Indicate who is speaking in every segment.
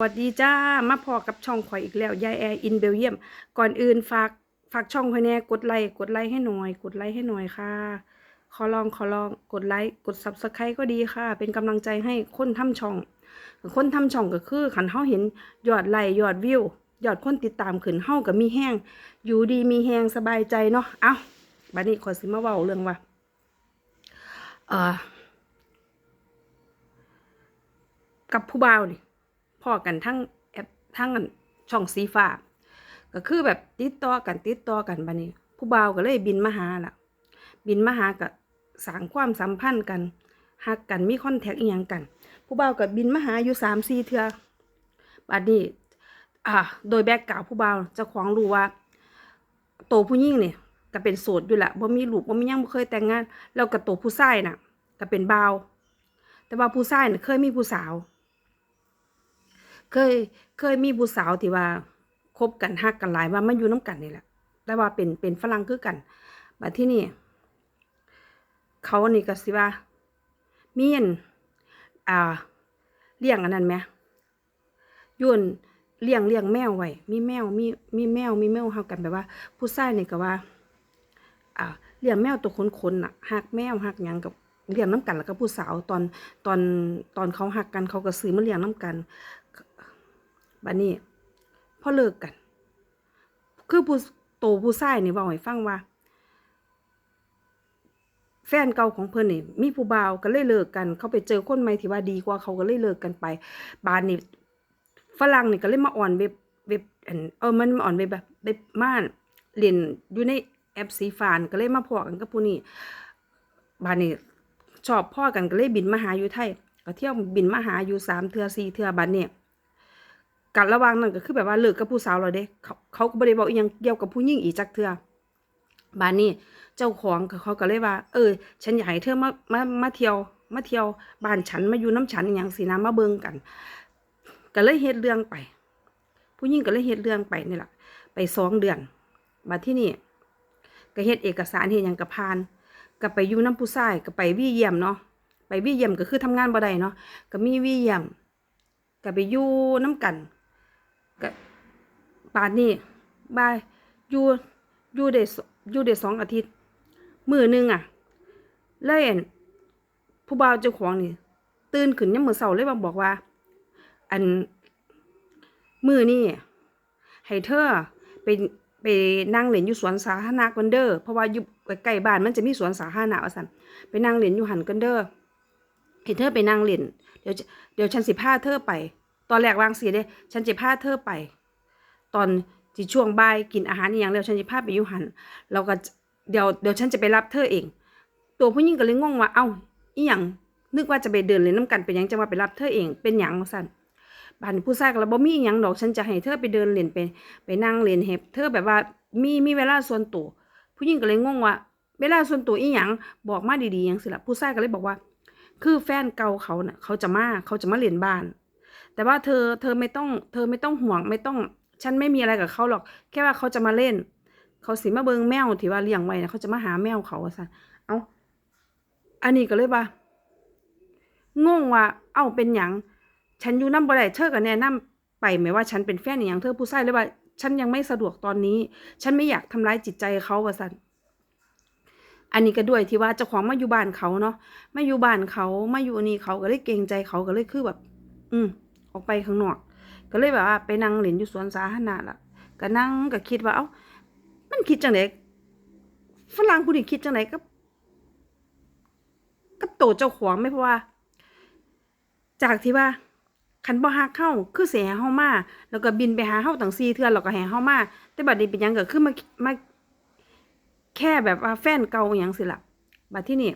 Speaker 1: สวัสดีจ้า มาพอกับช่องข่อยอีกแล้ว ยายแอร์อินเบลเยียม ก่อนอื่นฝากฝากช่องข่อยแน่กดไลค์กดไลค์ให้หน่อย กดไลค์ให้หน่อยค่ะ ขอลองขอลองกดไลค์กด subscribe ก็ดีค่ะ เป็นกำลังใจให้คนทำช่อง คนทำช่องก็คือขันเฮาเห็นยอดไลค์ยอดวิวยอดคนติดตามขึ้นเฮาก็มีแห้ง อยู่ดีมีแห้งสบายใจเนาะ เอ้าบัดนี้ขอสิมาเว้าเรื่องว่าเออกับผู้บ่าวนี่ พอกันทั้งแอปทั้งช่องสีฟ้าก็คือแบบติดต่อกันติดต่อกันบัดนี้ ผู้บ่าวก็เลยบินมาหาล่ะ บินมาหากับสางความสัมพันธ์กันฮักกันมีคอนแทคอีหยังกัน ผู้บ่าวก็บินมาหาอยู่สามสี่เทือบัดนี้อ่าโดยแบกกราวผู้บ่าวจะของรู้ว่าโตผู้หญิงเนี่ยก็เป็นโสดอยู่ละบ่มีลูกบ่มียังบ่เคยแต่งงาน แล้วก็โตผู้ชายน่ะก็เป็นบ่าว แต่ว่าผู้ชายน่ะเคยมีผู้สาว เคยเคยมีผู้สาวที่ว่าคบกันฮักกันหลายว่ามันอยู่น้กันนี่แหละ แต่ว่าเป็นเป็นฝรั่งคือกันบัดที่นี่ เขานี่ก็สิว่าเมีอันอ่าเลี้ยงอันนั้นไหมยุ่นเลี้ยงเลี้ยงแมวไว้มีแมวมีมีแมวมีแมวเฮากันแบบว่า ผู้ชายนี่ก็ว่าอ่าเลี้ยงแมวตัวคนๆน่ะฮักแมวฮักหยังกับเลี้ยงน้ำกันแล้วก็ผู้สาวตอนตอนตอนเขาฮักกันเขาก็ซื้อมาเลี้ยงน้ำกัน บัดนี้พอเลิกกัน คือผู้โตผู้ชายนี่เว้าให้ฟังว่า แฟนเก่าของเพิ่นนี่มีผู้บ่าวก็เลยเลิกกัน เขาไปเจอคนใหม่ที่ว่าดีกว่าเขาก็เลยเลิกกันไป บานนี่ฝรั่งนี่ก็เลยมาอ่อนเว็บเว็บเออมันมาอ่อนเว็บแบบเว็บม่านเล่นอยู่ในแอปสีฟานก็เลยมาพอกันกับผู้นี้บานนี่ชอบพ่อกันก็เลยบินมาหาอยู่ไทยก็เที่ยวบินมาหาอยู่สามเทือสี่เทือบานนี่ กันระว่างนั้นก็คือแบบว่าเลิกกับผู้สาวแล้วเด้เขาเขาก็บ่ได้บอกอีหยังเกี่ยวกับผู้หญิงอีกจักเทือบ้านนี้เจ้าของเขาก็เลยว่า เออ ฉันอยากให้เธอมามามาเที่ยว มาเที่ยวบ้านฉันมาอยู่น้ำฉันอย่างสินะมาเบิงกัน ก็เลยเฮ็ดเรื่องไป ผู้หญิงก็เลยเฮ็ดเรื่องไปนี่แหละไปสองเดือนมาที่นี่ก็เฮ็ดเอกสารเฮ็ดหยังกับพานก็ไปอยู่น้ำผู้ชายก็ไปวี่เยี่ยมเนาะไปวี่เยี่ยมก็คือทำงานบ่ได้เนาะก็มีวี่เยี่ยมก็ไปอยู่น้ำกัน ก็ป่านนี้บายอยู่อยู่ได้อยู่ได้สองอาทิตย์ มือหนึงอะเลยอันผู้บ่าวเจ้าของนี่ ตื่นขึ้นยามมือเช้าเลยมาบอกว่า อันมือนี้ให้เธอไปไปนั่งเล่นอยู่สวนสาธารณะกันเด้อเพราะว่าอยู่ใกล้บ้านมันจะมีสวนสาธารณะว่าซั่นไปนั่งเล่นอยู่หันกันเด้อให้เธอไปนั่งเล่นเดี๋ยวเดี๋ยวฉันสิพาเธอไป ตอนแรกวางสีเด้ ฉันจะพาเธอไป ตอนที่ช่วงบ่ายกินอาหารอย่างแล้วฉันจะพาไปยู่หันเราก็เดี๋ยวเดี๋ยวฉันจะไปรับเธอเอง ตัวผู้หญิงก็เลยงงว่า เอ้าอีหยังนึกว่าจะไปเดินเล่นน้ำกันเป็นยังจะว่าไปรับเธอเองเป็นหยังสั่นบ้านผู้ชายก็เลยบ่มีอีหยังดอกฉันจะให้เธอไปเดินเล่นไปไปนั่งเล่นเฮบเธอแบบว่ามีมีเวลาส่วนตัวผู้หญิงก็เลยงงว่า เวลาส่วนตัวอีหยังบอกมาดีๆหยังสิละผู้ชายก็เลยบอกว่า คือแฟนเก่าเขาน่ะเขาจะมาเขาจะมาเล่นบ้าน แต่ว่าเธอเธอไม่ต้องเธอไม่ต้องห่วงไม่ต้อง ฉันไม่มีอะไรกับเขาหรอก แค่ว่าเขาจะมาเล่น เขาสิมาเบิงแมวที่ว่าเลี้ยงไว้นะเขาจะมาหาแมวเขาซะเอาอันนี้ก็เลยว่างงว่า เอ้าเป็นหยังฉันอยู่น้ำบ่ได้เธอก็แนะนำไปไหมว่าฉันเป็นแฟนอย่างเธอผู้ชายเลยว่า ฉันยังไม่สะดวกตอนนี้ ฉันไม่อยากทำร้ายจิตใจเขาว่าซั่นอันนี้ก็ด้วยที่ว่าเจ้าของมาอยู่บ้านเขาเนาะมาอยู่บ้านเขามาอยู่นี่เขาก็เลยเกรงใจเขาก็เลยคือแบบ อืม ออกไปข้างนอก ก็เลยแบบว่าไปนั่งเล่นอยู่สวนสาธารณะล่ะก็นั่งก็คิดว่าเอ้ามันคิดจังไดฝรั่งผู้นี้คิดจังไดกับกับโตเจ้าของไหม่เพราะว่า จากที่ว่าคันบ่ฮักเฮาคือสิให้เฮามาแล้วก็บินไปหาเฮาตั้ง4เทื่อแล้วก็ให้เฮามาแต่บัดนี้เป็นยังก็คือมามาแค่แบบว่าแฟนเก่าอหยังสิล่ะบัดที่นี่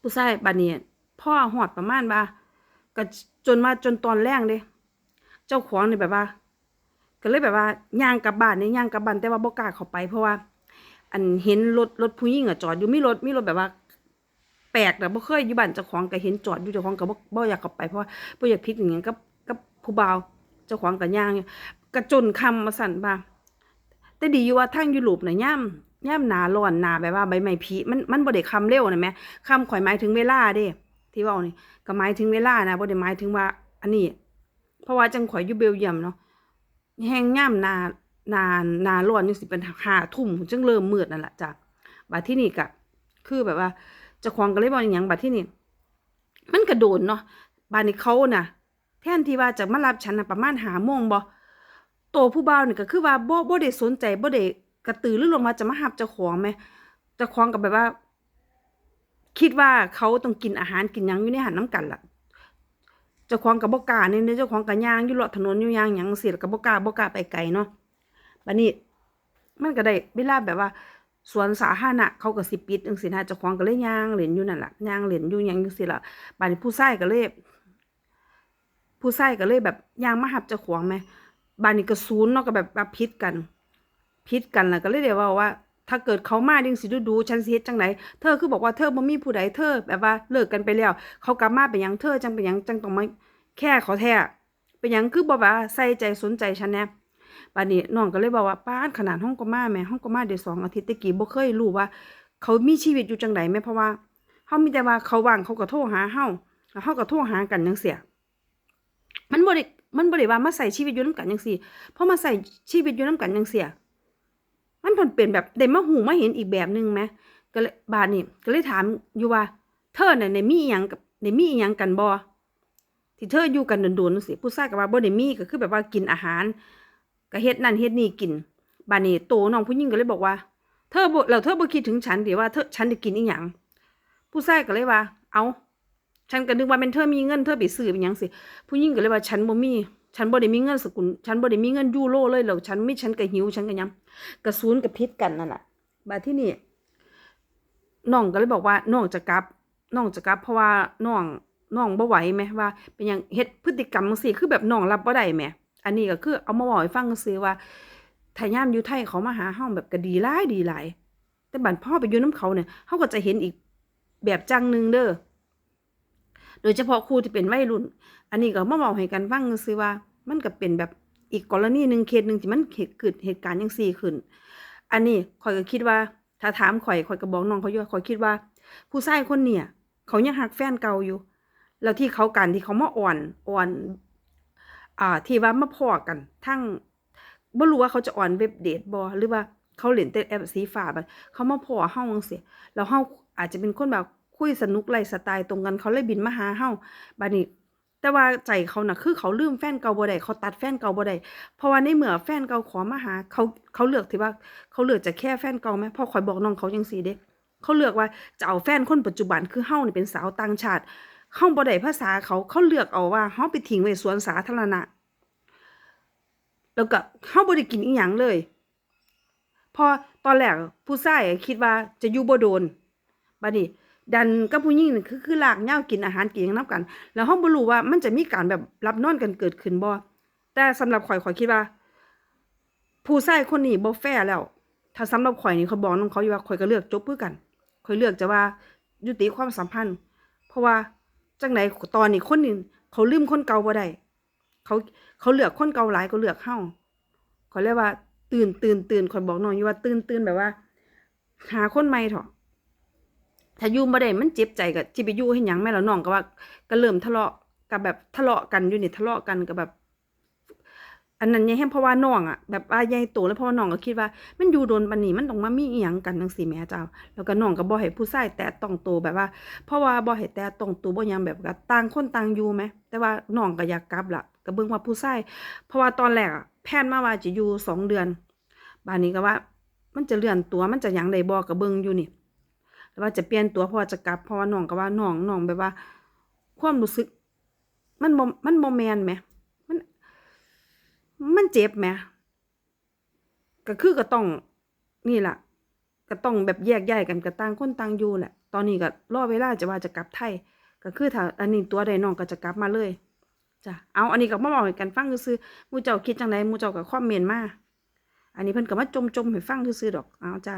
Speaker 1: ผู้ชายบัดนี้พ่อฮอดประมาณว่าก็ จนมาจนตอนแรกเด้เจ้าของเนี่แบบว่า ก็เลยแบบว่าย่างกลับบ้านเนี่ยย่างกลับบ้านแต่ว่าบ่กล้าเข้าไป เพราะว่า อันเห็นรถรถผู้หญิงอะจอดอยู่มีรถมีรถแบบว่า แปลกแต่บ่เคยอยู่บ้านเจ้าของก็เห็นจอดอยู่เจ้าของก็บ่บ่อยากเข้าไปเพราะว่าบ่อยากผิดอย่างเงี้ยกับกับผู้บ่าวเจ้าของก็ย่างอยู่ก็จนค่ำมาสั่นบ่าแต่ดีอยู่ว่าทางยุโรปน่ะย่ำย่ำหนาร้อนหนาแบบว่าใบไม้ผลิมันมันบ่ได้ค่ำเร็วนะแหมค่ำข่อยหมายถึงเวลาเด้ ที่ว้านี่ก็หมายถึงเวลานะบ่ได้หมายถึงว่า อันนี้ เพราะว่าจังข่อยอยู่เบลเยียมเนาะแห้งย่ามนานานนาร้อนนี่สิเป็นห้าทุ่มจังเริ่มมืดนั่นแหละจ้ะบัดที่นี่ก็คือแบบว่าจ้าของก็เลยบอกอย่างบัดที่นี่มันกระโดนเนาะบ้านนี้เขาน่ะ แทนที่ว่าจะมารับฉันนะประมาณหาโมงบ่โตผู้บ่าวนี่ก็คือว่าบ่บ่ได้สนใจบ่ได้กระตือรือร้นว่าจะมาหับเจ้าของแหมเจ้าของก็แบบว่า คิดว่าเขาต้องกินอาหารกินยังอยู่ในหารน้ำกันล่ะเจ้าของกับบกาเนี่ยเจ้าของกับย่างอยู่เลาะถนนอยู่ย่างยังเสียกับบกาบกาไปไกลเนาะบัดนี้มันก็ได้เวลาแบบว่าสวนสาธารณะเขาก็สิปิดจังซี่นะเจ้าของก็เลยย่างเล่นอยู่นั่นล่ะย่างเล่นอยู่ยังจังซี่ล่ะบัดนี้ผู้ชายก็เลยผู้ชายก็เลยแบบย่างมาหับเจ้าของแหมบัดนี้ก็ศูนย์เนาะก็แบบว่าพิษกันพิษกันแล้วก็เลยได้ว่าว่า ถ้าเกิดเขามาจังสิดูๆฉันสิเฮ็ดจังไดเธอคือบอกว่าเธอบ่มีผู้ใดเธอ แบบว่าเลิกกันไปแล้ว เขากลับมาเป็นยังเธอจังเป็นยังจังต้องมาแค่เขาแท้เป็นยังคือบ่ว่าใส่ใจสนใจฉันแน่บัดนี้น้องก็เลยบอกว่าป้านขนาดห้องก็มาแหม่ห้องก็มาได้สองอาทิตย์ตะกี้บ่เคยรู้ว่า เขามีชีวิตอยู่จังไดแม่เพราะว่าเฮามีแต่ว่าเขาว่างเขาก็โทรหาเฮาแล้วเฮาก็โทรหากันจังซี่มันบ่ได้มันบ่ได้ว่ามาใส่ชีวิตอยู่นํกันจังซี่พอมาใส่ชีวิตอยู่นํกันจังซี่ มันเพิ่นเป็นแบบได้มาหูมาเห็นอีกแบบหนึ่งแหมก็เลยบาดนี้ก็เลยถามอยู่ว่า เธอน่ะได้มีอีหยังกับได้มีอีหยังกันบ่ที่เธออยู่กันโดนๆจังซี่ผู้ชายก็ว่าบ่ได้มีก็คือแบบว่ากินอาหารก็เฮ็ดนั่นเฮ็ดนี่กิน บาดนี้โตน้องผู้หญิงก็เลยบอกว่า เธอบ่แล้วเธอบ่คิดถึงฉันดิว่าเธอฉันได้กินอีหยังผู้ชายก็เลยว่า เอาฉันก็นึกว่าเป็นเธอมีเงินเธอไปซื้อเป็นหยังสิผู้หญิงก็เลยว่าฉันบ่มี ฉันบ่ได้มีเงินสกุล ฉันบ่ได้มีเงินยูโรเลยแล้วฉันไมีฉันก็หิวฉันก็ยังกระซูนกับพิษกันนั่นแหละบาที่นี่น้องก็เลยบอกว่าน้องจะกลับน้องจะกลับ เพราะว่าน้องน้องบ่ไหวไหมว่า เป็นหยังเฮ็ดพฤติกรรมจังซี่คือแบบน้องรับบ่ได้แหมอันนี้ก็คือเอามาบอกให้ฟังซื่อว่าถ้ายามอยู่ไทยเขามาหาเฮาแบบก็ดีหลายดีหลายแต่บัดพ่อไปอยู่น้ำเขาเนี่ยเฮาก็จะเห็นอีกแบบจังหนึงเด้อ โดยเฉพาะครูที่เป็นวัยรุ่น อันนี้ก็มาบอกให้กันฟังซื่อว่า มันก็เป็นแบบอีกกรณีหนึ่งเคสหนึ่งที่มันเกิดเหตุการณ์จังซี่ขึ้น อันนี้ข่อยก็คิดว่า ถ้าถามข่อยข่อยก็บอกน้องเขาอยู่ข่อยคิดว่า ผู้ชายคนเนี่ย เขายังหักแฟนเก่าอยู่ แล้วที่เขากันที่เขามาอ่อนอ่อน อ่า ที่ว่ามาพอกัน ทั้งบ่รู้ว่าเขาจะอ่อนเว็บเดทบ่หรือว่าเขาเล่นแต่แอปสีฟ้าบัดเขามาพอเฮาจังซี่แล้วเฮาอาจจะเป็นคนแบบ คุยสนุกไลสไตล์ตรงกันเขาเลยบินมาหาเฮาบัดนี้แต่ว่าใจเขาน่ะคือเขาลืมแฟนเก่าบ่ได้เขาตัดแฟนเก่าบ่ได้เพราะว่าในเมื่อแฟนเก่าขอมาหา เขาเขาเลือกที่ว่าเขาเลือกจะแค่แฟนเก่าไหมพราะข่อยบอกน้องเขาจังซี่เด้เขาเลือกว่าจะเอาแฟนคนปัจจุบันคือเฮานี่เป็นสาวต่างชาติเฮาบ่ได้ภาษาเขาเขาเลือกเอาว่าเฮาไปทิ้งไว้สวนสาธารณะ แล้วก็เฮาบ่ได้กินอีหยังเลย พอตอนแรกผู้ชายคิดว่าจะอยู่บ่โดนบัดนี้ ดันกับผู้หญิงนี่คือคือลากเหย้ากินอาหารกินหยังนํกัน แล้วเฮาบ่รู้ว่ามันจะมีการแบบรับนอนกันเกิดขึ้นบ่แต่สำหรับข่อยข่อยคิดว่า ผู้ชายคนนี้บ่แฟร์แล้ว ถ้าสำหรับข่อยนี่เขาบอกน้องเขาอยู่ว่าข่อยก็เลือกจบคือกันข่อยเลือกจะว่ายุติความสัมพันธ์ เพราะว่าจังไดตอนนี้คนนี้เขาลืมคนเก่าบ่ได้เขาเขาเลือกคนเก่าหลายก็เลือกเฮาข่อยเลยว่า ตื่นตื่นตื่นข่อยบอกน้องอยู่ว่าตื่นตื่นแบบว่า หาคนใหม่เถอะ ถ้าอยู่บ่ได้มันเจ็บใจก็สิไปอยู่เฮ็ดหยังแม่แล้วน้องก็ว่า ก็เริ่มทะเลาะกับแบบทะเลาะกันอยู่นี่ทะเลาะกันก็แบบ อันนั้นยังแฮงเพราะว่าน้องอะแบบว่าใหญ่โตแล้วเพราะว่าน้องก็คิดว่า มันอยู่โดนปนนี้มันต้องมามีอีหยังกันจังซี่แหมเจ้า แล้วก็น้องก็บ่ให้ผู้ชายแตะต้องโตวแบบว่า เพราะว่าบ่ให้แตะต้องโตวบ่หยังแบบก็ต่างคนต่างอยู่ไหมแต่ว่าน้องก็อยากกลับล่ะก็เบิ่งว่าผู้ชายเพราะว่าตอนแรกอะแพนมาว่าจะอยู่สองเดือนบัดนี้ก็ว่า มันจะเลื่อนตัวมันจะหยังได้บ่ก็เบิ่งอยู่นี่ แต่ว่าจะเปลี่ยนตัวเพราะว่าจะกลับเพราะว่าน้องก็ว่าน้องน้องแบบว่า ความรู้สึก มันบ่มันบ่แมนแหมมัน มันเจ็บแหมก็คือก็ต้องนี่แหละก็ต้องแบบแยกย้ายกันก็ต่างคนต่างอยู่แหละ ตอนนี้ก็รอเวลาจะว่าจะกลับไทย ก็คือถ้าอันนี้ตัวใดน้องก็จะกลับมาเลยจ้ะเอาอันนี้ก็มาบอกให้กันฟังคือซื่อมูเจ้าคิดจังไดหมู่เจ้าก็คอมเมนต์มาอันนี้เพิ่นก็มาจมๆให้ฟังคือซื่อดอกเอาจ้ะ